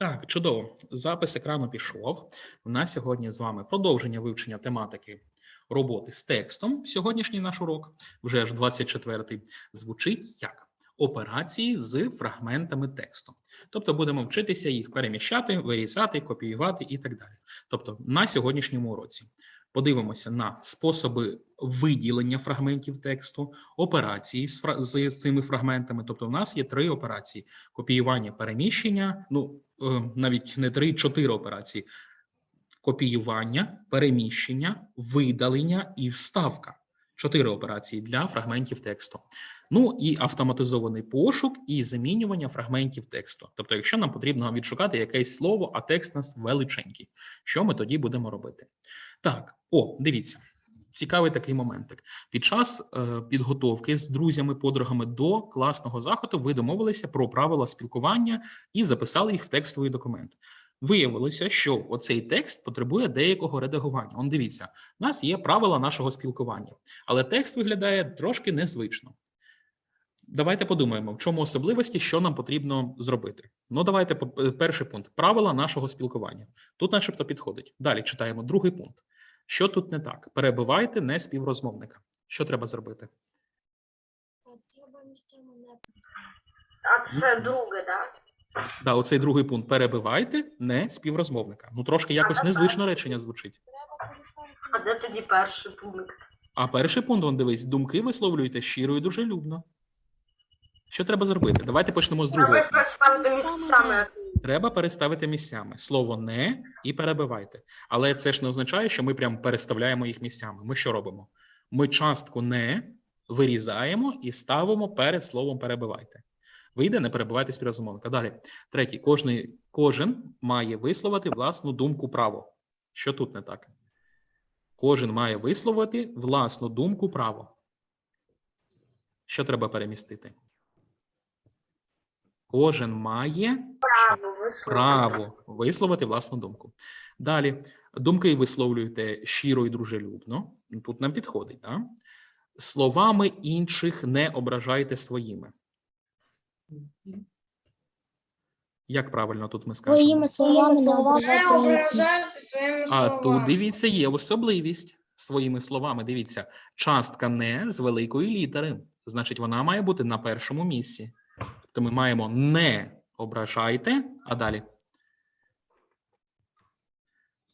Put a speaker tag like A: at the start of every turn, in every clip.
A: Так, чудово. Запис екрану пішов. У нас сьогодні з вами продовження вивчення тематики роботи з текстом. Сьогоднішній наш урок, вже ж 24-й, звучить як операції з фрагментами тексту. Тобто будемо вчитися їх переміщати, вирізати, копіювати і так далі. Тобто на сьогоднішньому уроці подивимося на способи виділення фрагментів тексту, операції з, фра- з цими фрагментами. Тобто, у нас є три операції: копіювання, переміщення, ну е, навіть не три, чотири операції: копіювання, переміщення, видалення і вставка. Чотири операції для фрагментів тексту. Ну і автоматизований пошук і замінювання фрагментів тексту. Тобто, якщо нам потрібно відшукати якесь слово, а текст нас величенький, що ми тоді будемо робити? Так, о, дивіться. Цікавий такий моментик. Під час е, підготовки з друзями, подругами до класного заходу ви домовилися про правила спілкування і записали їх в текстовий документ. Виявилося, що оцей текст потребує деякого редагування. Он дивіться, у нас є правила нашого спілкування, але текст виглядає трошки незвично. Давайте подумаємо, в чому особливості, що нам потрібно зробити. Ну, давайте по- е, перший пункт правила нашого спілкування. Тут, начебто, підходить. Далі читаємо другий пункт. Що тут не так? Перебивайте не співрозмовника. Що треба зробити?
B: Треба місцями не
C: А це друге, так?
A: Да, оцей другий пункт перебивайте не співрозмовника. Ну трошки якось незвично речення звучить.
C: А де тоді перший пункт?
A: А перший пункт, он дивись, думки висловлюйте щиро і дружелюбно. Що треба зробити? Давайте почнемо з другого.
C: Треба
A: пункту.
C: ставити місцями.
A: Треба переставити місцями слово не і перебивайте. Але це ж не означає, що ми прям переставляємо їх місцями. Ми що робимо? Ми частку не вирізаємо і ставимо перед словом перебивайте. Вийде, не перебивайте співрозмовника. Далі. Третій. Кожний, кожен має висловити власну думку право. Що тут не так? Кожен має висловити власну думку право. Що треба перемістити? Кожен має
C: Право висловити.
A: право висловити власну думку. Далі думки висловлюєте щиро і дружелюбно. Тут нам підходить, так? Словами інших не ображайте своїми. Як правильно тут ми скажемо?
D: Своїми словами не ображати
E: своїми
A: А
E: словами.
A: тут дивіться, є особливість своїми словами. Дивіться, частка не з великої літери. Значить, вона має бути на першому місці. Тобто ми маємо не ображайте, а далі.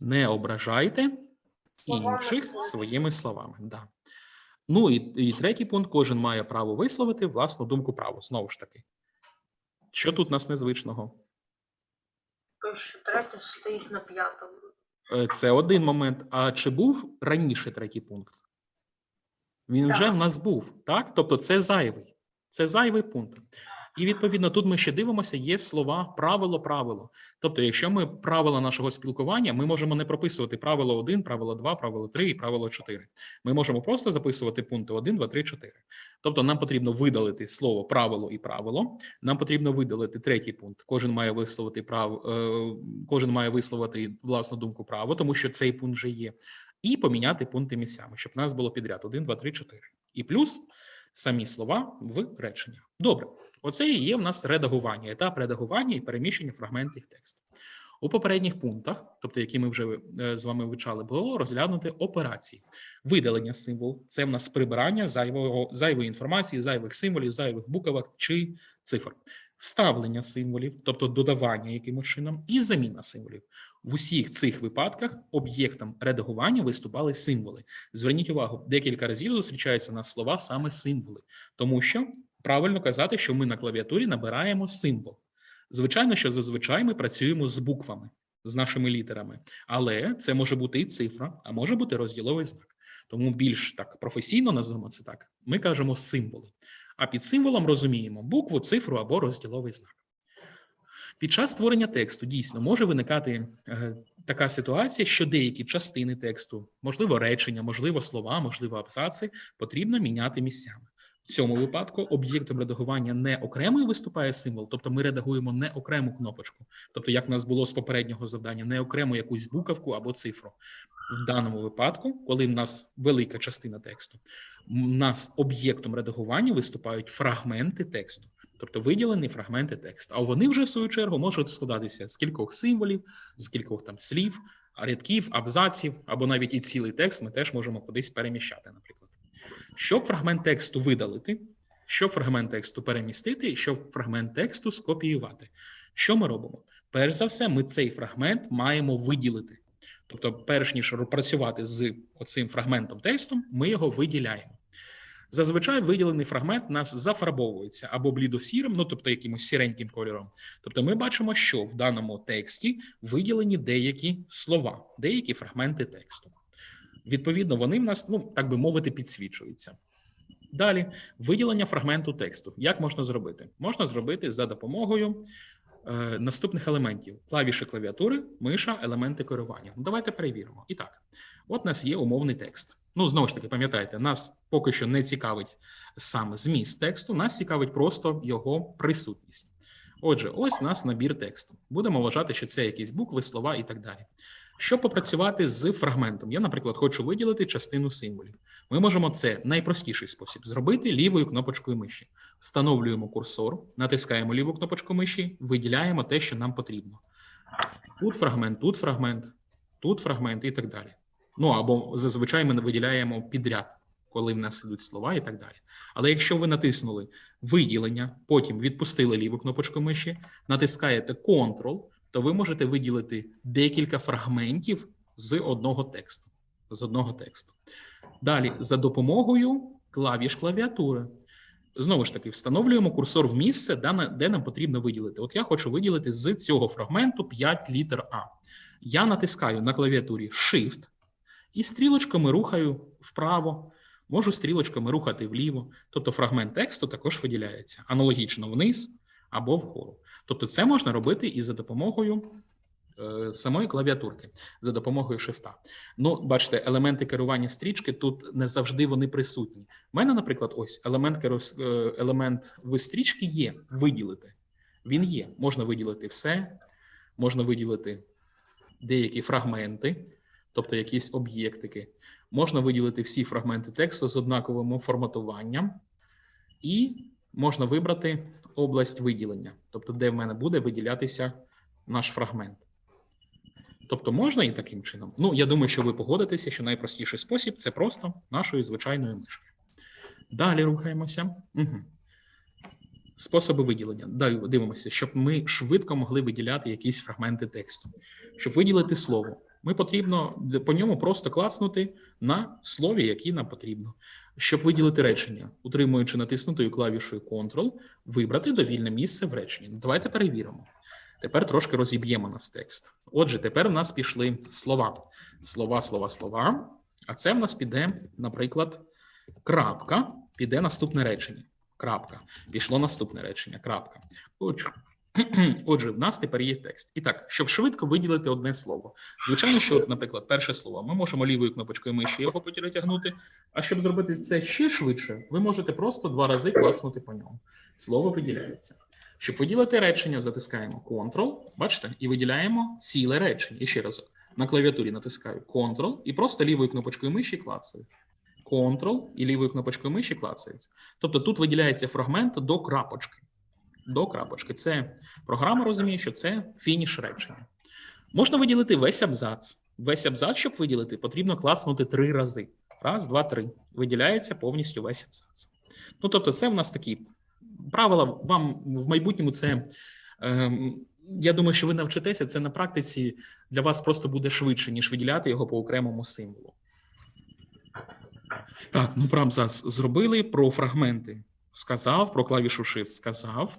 A: Не ображайте інших своїми словами. Да. Ну і, і третій пункт: кожен має право висловити власну думку право. Знову ж таки. Що тут у нас незвичного?
C: Що третій стоїть на п'ятому.
A: Е, Це один момент. А чи був раніше третій пункт? Він вже в нас був, так? Тобто це зайвий. Це зайвий пункт. І відповідно тут ми ще дивимося, є слова правило, правило. Тобто, якщо ми правила нашого спілкування, ми можемо не прописувати правило 1, правило 2, правило 3 і правило 4. Ми можемо просто записувати пункти 1, 2, 3, 4. Тобто нам потрібно видалити слово правило і правило. Нам потрібно видалити третій пункт. Кожен має висловити прав, е, кожен має висловити власну думку право, тому що цей пункт вже є. І поміняти пункти місцями, щоб нас було підряд 1, 2, 3, 4. І плюс самі слова в речення. Добре, оце і є в нас редагування, етап редагування і переміщення фрагментів тексту. У попередніх пунктах, тобто які ми вже е, з вами вивчали, було розглянути операції. Видалення символ це в нас прибирання зайвого, зайвої інформації, зайвих символів, зайвих буквок чи цифр. Вставлення символів, тобто додавання якимось чином, і заміна символів. В усіх цих випадках об'єктом редагування виступали символи. Зверніть увагу, декілька разів зустрічаються у нас слова саме символи, тому що правильно казати, що ми на клавіатурі набираємо символ. Звичайно, що зазвичай ми працюємо з буквами, з нашими літерами, але це може бути і цифра, а може бути розділовий знак. Тому більш так професійно назвемо це так. Ми кажемо символи. А під символом розуміємо букву, цифру або розділовий знак. Під час створення тексту дійсно може виникати е, така ситуація, що деякі частини тексту, можливо, речення, можливо, слова, можливо, абзаци, потрібно міняти місцями. В цьому випадку об'єктом редагування не окремий виступає символ, тобто ми редагуємо не окрему кнопочку, тобто як в нас було з попереднього завдання, не окрему якусь буковку або цифру. В даному випадку, коли в нас велика частина тексту, в нас об'єктом редагування виступають фрагменти тексту. тобто виділені фрагменти тексту. А вони вже в свою чергу можуть складатися з кількох символів, з кількох там слів, рядків, абзаців, або навіть і цілий текст ми теж можемо кудись переміщати, наприклад. Щоб фрагмент тексту видалити, щоб фрагмент тексту перемістити, щоб фрагмент тексту скопіювати. Що ми робимо? Перш за все, ми цей фрагмент маємо виділити. Тобто, перш ніж працювати з оцим фрагментом тексту, ми його виділяємо. Зазвичай виділений фрагмент нас зафарбовується або блідосірим, ну тобто якимось сіреньким кольором. Тобто, ми бачимо, що в даному тексті виділені деякі слова, деякі фрагменти тексту. Відповідно, вони в нас, ну так би мовити, підсвічуються. Далі виділення фрагменту тексту. Як можна зробити? Можна зробити за допомогою е, наступних елементів: клавіші клавіатури, миша, елементи керування. Ну, давайте перевіримо. І так, от у нас є умовний текст. Ну, знову ж таки, пам'ятаєте, нас поки що не цікавить сам зміст тексту, нас цікавить просто його присутність. Отже, ось у нас набір тексту. Будемо вважати, що це якісь букви, слова і так далі. Щоб попрацювати з фрагментом, я, наприклад, хочу виділити частину символів. Ми можемо це найпростіший спосіб зробити лівою кнопочкою миші. Встановлюємо курсор, натискаємо ліву кнопочку миші, виділяємо те, що нам потрібно. Тут фрагмент, тут фрагмент, тут фрагмент і так далі. Ну або зазвичай ми виділяємо підряд, коли в нас ідуть слова і так далі. Але якщо ви натиснули виділення, потім відпустили ліву кнопочку миші, натискаєте Ctrl, то ви можете виділити декілька фрагментів з одного тексту. З одного тексту. Далі, за допомогою клавіш клавіатури. Знову ж таки, встановлюємо курсор в місце, де, нам потрібно виділити. От я хочу виділити з цього фрагменту 5 літер А. Я натискаю на клавіатурі Shift і стрілочками рухаю вправо, можу стрілочками рухати вліво. Тобто фрагмент тексту також виділяється аналогічно вниз або вгору. Тобто, це можна робити і за допомогою е, самої клавіатурки, за допомогою шифта. Ну, бачите, елементи керування стрічки тут не завжди вони присутні. У мене, наприклад, ось елемент керус- е, елемент стрічки є виділити. Він є. Можна виділити все, можна виділити деякі фрагменти, тобто якісь об'єктики. Можна виділити всі фрагменти тексту з однаковим форматуванням, і можна вибрати область виділення, тобто де в мене буде виділятися наш фрагмент. Тобто можна і таким чином. Ну, я думаю, що ви погодитеся, що найпростіший спосіб це просто нашою звичайною мишкою. Далі рухаємося. Угу. Способи виділення. Далі дивимося, щоб ми швидко могли виділяти якісь фрагменти тексту. Щоб виділити слово, ми потрібно по ньому просто класнути на слові, яке нам потрібно. Щоб виділити речення, утримуючи натиснутою клавішою Ctrl, вибрати довільне місце в реченні. Ну, Давайте перевіримо. Тепер трошки розіб'ємо нас текст. Отже, тепер в нас пішли слова. Слова, слова, слова. А це в нас піде, наприклад, крапка, піде наступне речення. Крапка. Пішло наступне речення. Крапка. Отже, в нас тепер є текст. І так, щоб швидко виділити одне слово. Звичайно, що, наприклад, перше слово. Ми можемо лівою кнопочкою миші його перетягнути. А щоб зробити це ще швидше, ви можете просто два рази класнути по ньому. Слово виділяється. Щоб виділити речення, затискаємо Ctrl, бачите, і виділяємо ціле речення. І ще разок. На клавіатурі натискаю Ctrl і просто лівою кнопочкою миші клацаю. Ctrl і лівою кнопочкою миші клацається. Тобто тут виділяється фрагмент до крапочки. До крапочки. Це програма розуміє, що це фініш речення. Можна виділити весь абзац. Весь абзац, щоб виділити, потрібно клацнути три рази. Раз, два, три. Виділяється повністю весь абзац. Ну, тобто, це в нас такі правила. Вам в майбутньому це. Ем, я думаю, що ви навчитеся це на практиці для вас просто буде швидше, ніж виділяти його по окремому символу. Так, ну про абзац зробили, про фрагменти сказав, про клавішу Shift сказав.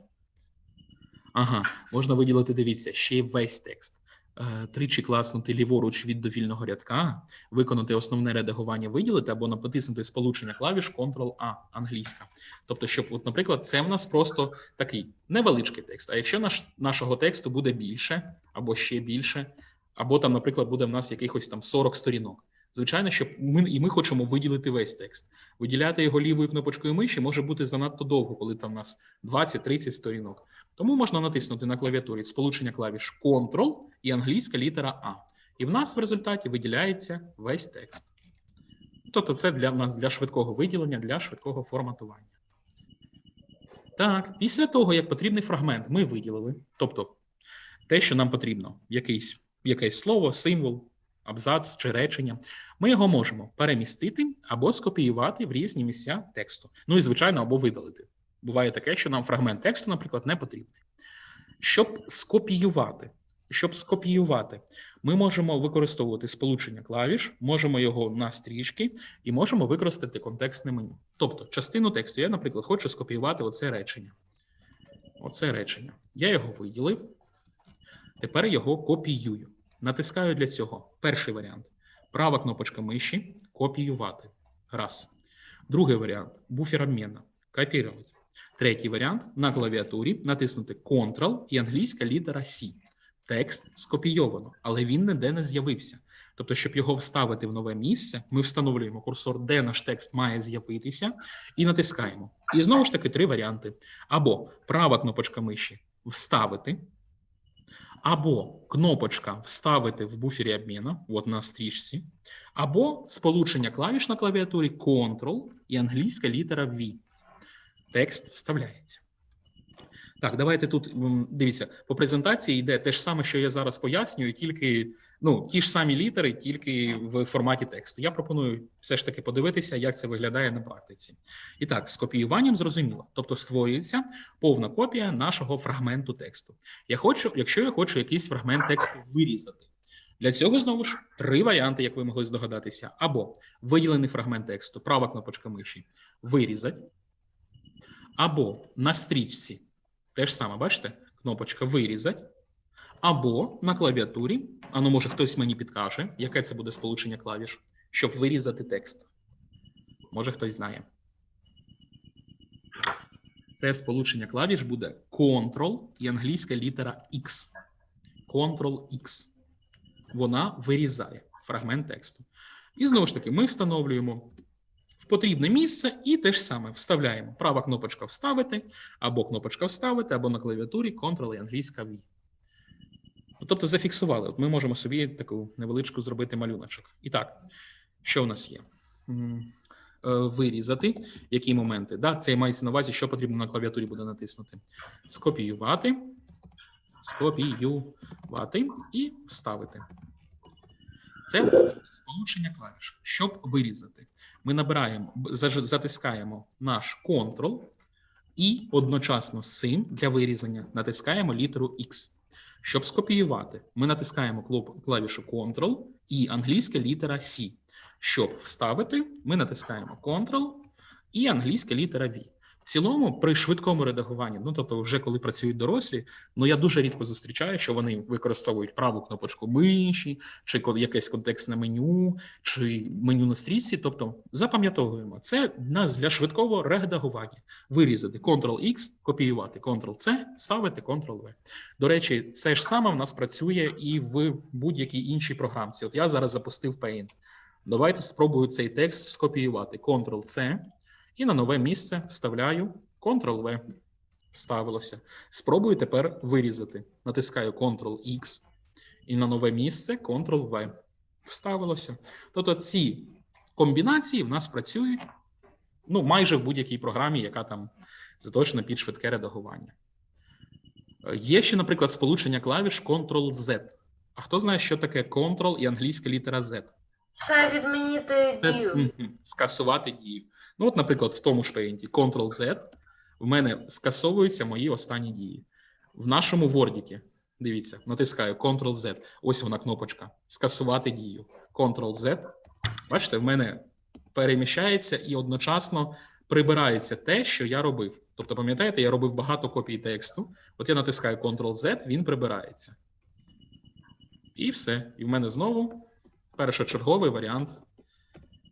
A: Ага, можна виділити, дивіться, ще весь текст. Е, Тричі класнути ліворуч від довільного рядка, виконати основне редагування, виділити або натиснути сполучення клавіш Ctrl-A англійська. Тобто, щоб, от, наприклад, це в нас просто такий невеличкий текст. А якщо наш, нашого тексту буде більше, або ще більше, або там, наприклад, буде в нас якихось там 40 сторінок. Звичайно, що ми і ми хочемо виділити весь текст. Виділяти його лівою кнопочкою миші може бути занадто довго, коли там у нас 20-30 сторінок. Тому можна натиснути на клавіатурі сполучення клавіш Ctrl і англійська літера А. І в нас в результаті виділяється весь текст. Тобто, це для нас для швидкого виділення, для швидкого форматування. Так, після того, як потрібний фрагмент ми виділили, тобто те, що нам потрібно, якийсь, якесь слово, символ, абзац чи речення, ми його можемо перемістити або скопіювати в різні місця тексту. Ну і, звичайно, або видалити. Буває таке, що нам фрагмент тексту, наприклад, не потрібний. Щоб скопіювати, щоб скопіювати, ми можемо використовувати сполучення клавіш, можемо його на стрічки і можемо використати контекстне меню. Тобто, частину тексту я, наприклад, хочу скопіювати оце речення. Оце речення. Я його виділив. Тепер його копіюю. Натискаю для цього. Перший варіант. Права кнопочка миші копіювати. Раз. Другий варіант буфер обміну. Копірувати. Третій варіант на клавіатурі натиснути Ctrl і англійська літера C. Текст скопійовано, але він ніде не з'явився. Тобто, щоб його вставити в нове місце, ми встановлюємо курсор, де наш текст має з'явитися, і натискаємо. І знову ж таки три варіанти: або права кнопочка миші вставити, або кнопочка вставити в буфері обміну, от на стрічці, або сполучення клавіш на клавіатурі Ctrl і англійська літера V. Текст вставляється. Так, давайте тут дивіться, по презентації йде те ж саме, що я зараз пояснюю, тільки ну, ті ж самі літери, тільки в форматі тексту. Я пропоную все ж таки подивитися, як це виглядає на практиці. І так, з копіюванням зрозуміло, тобто створюється повна копія нашого фрагменту тексту. Я хочу, якщо я хочу якийсь фрагмент тексту вирізати. Для цього знову ж три варіанти, як ви могли здогадатися: або виділений фрагмент тексту, права кнопочка миші, вирізати, або на стрічці те ж саме, бачите, кнопочка вирізати, або на клавіатурі, а ну може хтось мені підкаже, яке це буде сполучення клавіш, щоб вирізати текст. Може хтось знає. Це сполучення клавіш буде Ctrl і англійська літера X. Ctrl-X. Вона вирізає фрагмент тексту. І знову ж таки, ми встановлюємо в потрібне місце і те ж саме вставляємо. Права кнопочка вставити, або кнопочка вставити, або на клавіатурі Ctrl і англійська V. Ну, Тобто зафіксували. От ми можемо собі таку невеличку зробити малюночок. І так, що у нас є? Е, Вирізати. Які моменти? Да, це мається на увазі, що потрібно на клавіатурі буде натиснути. Скопіювати, скопіювати і вставити. Це сполучення клавіш. Щоб вирізати, ми набираємо, затискаємо наш Ctrl і одночасно з цим для вирізання натискаємо літеру X. Щоб скопіювати, ми натискаємо клавішу Ctrl і англійська літера C. Щоб вставити, ми натискаємо Ctrl і англійська літера V. В цілому, при швидкому редагуванні, ну тобто, вже коли працюють дорослі, ну я дуже рідко зустрічаю, що вони використовують праву кнопочку миші, чи якесь контекстне меню, чи меню на стрічці. Тобто запам'ятовуємо, це нас для швидкого редагування. Вирізати Ctrl-X, копіювати Ctrl-C, вставити Ctrl-V. До речі, це ж саме в нас працює і в будь-якій іншій програмці. От я зараз запустив Paint. Давайте спробую цей текст скопіювати. Ctrl-C і на нове місце вставляю Ctrl-V. Вставилося. Спробую тепер вирізати. Натискаю Ctrl-X і на нове місце Ctrl-V. Вставилося. Тобто ці комбінації в нас працюють ну, майже в будь-якій програмі, яка там заточена під швидке редагування. Є ще, наприклад, сполучення клавіш Ctrl-Z. А хто знає, що таке Ctrl і англійська літера Z?
C: Це відмінити дію.
A: скасувати дію. Ну, от, наприклад, в тому ж пейнті Ctrl-Z в мене скасовуються мої останні дії. В нашому Word, дивіться, натискаю Ctrl-Z. Ось вона кнопочка. Скасувати дію. Ctrl-Z. Бачите, в мене переміщається і одночасно прибирається те, що я робив. Тобто, пам'ятаєте, я робив багато копій тексту. От я натискаю Ctrl-Z, він прибирається. І все. І в мене знову першочерговий варіант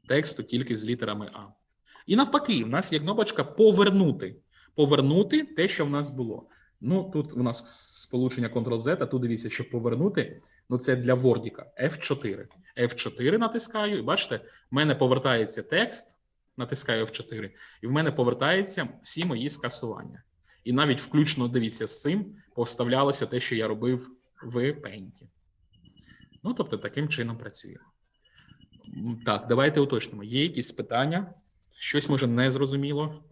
A: тексту тільки з літерами А. І навпаки, в нас є кнопочка повернути. Повернути те, що в нас було. Ну, тут у нас сполучення Ctrl-Z, а тут дивіться, щоб повернути. Ну, це для Вордіка F4. F4 натискаю, і бачите, в мене повертається текст, натискаю F4, і в мене повертаються всі мої скасування. І навіть включно дивіться з цим повставлялося те, що я робив в Paint. Ну, тобто, таким чином працює. М, Так, давайте уточнимо. Є якісь питання? Щось може не зрозуміло?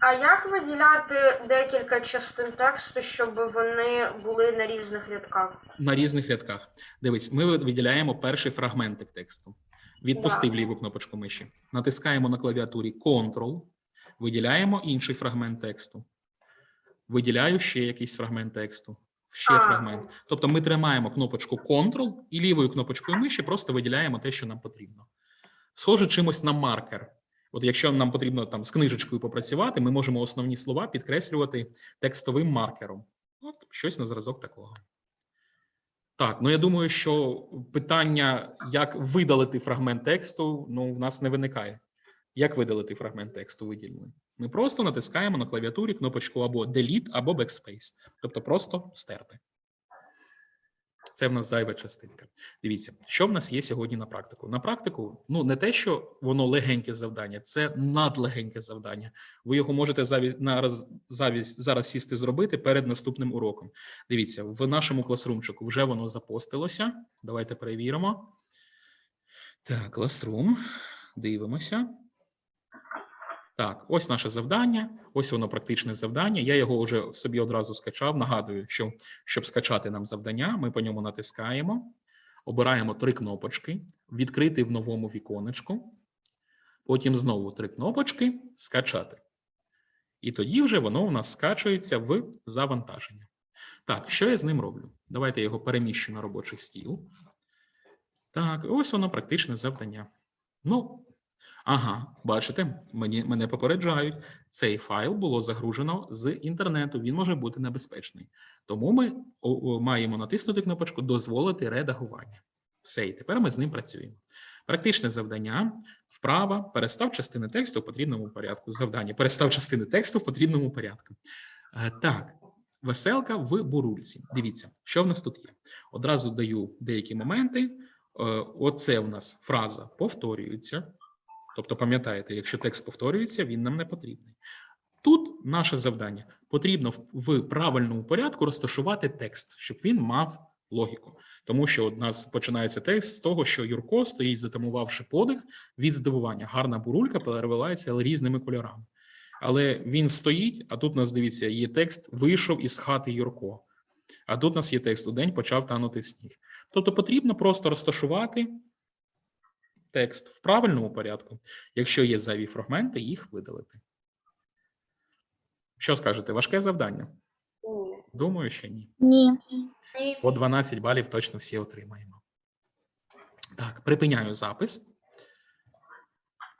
C: А як виділяти декілька частин тексту, щоб вони були на різних рядках?
A: на різних рядках. Дивись, ми виділяємо перший фрагментик тексту. Відпустив
C: Да.
A: ліву кнопочку миші. Натискаємо на клавіатурі Ctrl, виділяємо інший фрагмент тексту. Виділяю ще якийсь фрагмент тексту. Ще
C: А.
A: фрагмент. Тобто ми тримаємо кнопочку Ctrl і лівою кнопочкою миші просто виділяємо те, що нам потрібно. Схоже чимось на маркер. От якщо нам потрібно там з книжечкою попрацювати, ми можемо основні слова підкреслювати текстовим маркером. От щось на зразок такого. Так, ну я думаю, що питання, як видалити фрагмент тексту, ну в нас не виникає. Як видалити фрагмент тексту виділений? Ми просто натискаємо на клавіатурі кнопочку або Delete, або Backspace, тобто просто стерти. Це в нас зайва частинка. Дивіться, що в нас є сьогодні на практику. На практику, ну не те, що воно легеньке завдання, це надлегеньке завдання. Ви його можете заві... нараз... завість... зараз сісти зробити перед наступним уроком. Дивіться, в нашому класрумчику вже воно запостилося. Давайте перевіримо. Так, класрум. Дивимося. Так, ось наше завдання. Ось воно практичне завдання. Я його вже собі одразу скачав. Нагадую, що щоб скачати нам завдання, ми по ньому натискаємо, обираємо три кнопочки, відкрити в новому віконечку. Потім знову три кнопочки скачати. І тоді вже воно у нас скачується в завантаження. Так, що я з ним роблю? Давайте я його переміщу на робочий стіл. Так, ось воно практичне завдання. Ну, ага, бачите, мені, мене попереджають. Цей файл було загружено з інтернету, він може бути небезпечний. Тому ми маємо натиснути кнопочку Дозволити редагування. Все, і тепер ми з ним працюємо. Практичне завдання. Вправа. Перестав частини тексту в потрібному порядку. Завдання. Перестав частини тексту в потрібному порядку. Е, Так, веселка в бурульці. Дивіться, що в нас тут є. Одразу даю деякі моменти. Е, Оце в нас фраза повторюється. Тобто, пам'ятаєте, якщо текст повторюється, він нам не потрібний. Тут наше завдання потрібно в, правильному порядку розташувати текст, щоб він мав логіку. Тому що у нас починається текст з того, що Юрко стоїть, затамувавши подих від здивування. Гарна бурулька переливається різними кольорами. Але він стоїть, а тут у нас дивіться, є текст вийшов із хати Юрко. А тут у нас є текст у день почав танути сніг. Тобто потрібно просто розташувати текст в правильному порядку. Якщо є зайві фрагменти, їх видалити. Що скажете? Важке завдання? Думаю, що ні.
D: Ні.
A: По 12 балів точно всі отримаємо. Так, припиняю запис.